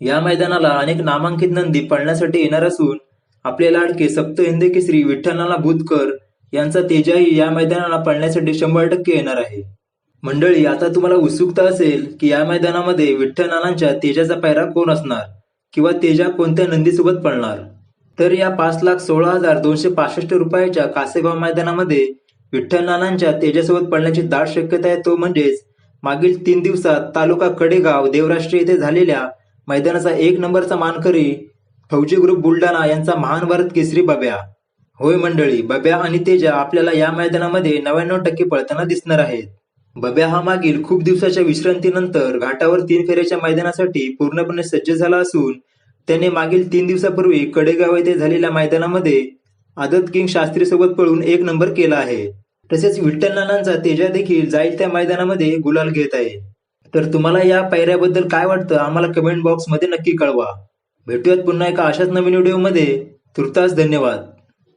या मैदानाला अनेक नामांकित नंदी पळण्यासाठी येणार असून आपले लाडके सप्त हिंद केसरी विठ्ठलनाना बुधकर यांचा तेजाही या मैदानाला पळण्यासाठी शंभर टक्के येणार आहे. मंडळी आता तुम्हाला उत्सुकता असेल की या मैदानामध्ये विठ्ठलनानांच्या तेजाचा पायरा कोण असणार किंवा तेजा कोणत्या नंदीसोबत पळणार? तर या पाच लाख सोळा हजार दोनशे पासष्ट रुपयाच्या कासेगाव मैदानामध्ये विठ्ठलनानांच्या तेजासोबत पडण्याची दाट शक्यता आहे तो म्हणजेच मागील तीन दिवसात तालुका कडेगाव देवराष्ट्र येथे झालेल्या मैदानाचा एक नंबरचा मानकरी फौजी ग्रुप बुलढाणा यांचा महान भारत केसरी बब्या. होय मंडळी बब्या आणि तेजा आपल्याला या मैदानामध्ये नव्याण्णव टक्के पळताना दिसणार आहेत. बब्या हा मागील खूप दिवसाच्या विश्रांतीनंतर घाटावर तीन फेऱ्याच्या मैदानासाठी पूर्णपणे सज्ज झाला असून त्याने मागील तीन दिवसापूर्वी कडेगाव येथे झालेल्या मैदानामध्ये आदत किंग शास्त्री सोबत पळून एक नंबर केला आहे. तसेच विठ्ठल नानांचा तेजा देखील जाईल त्या मैदानामध्ये गुलाल घेत आहे. तर तुम्हाला या पायऱ्याबद्दल काय वाटतं आम्हाला कमेंट बॉक्समध्ये नक्की कळवा. भेटूयात पुन्हा एका अशाच नवीन व्हिडिओमध्ये तुर्तास धन्यवाद.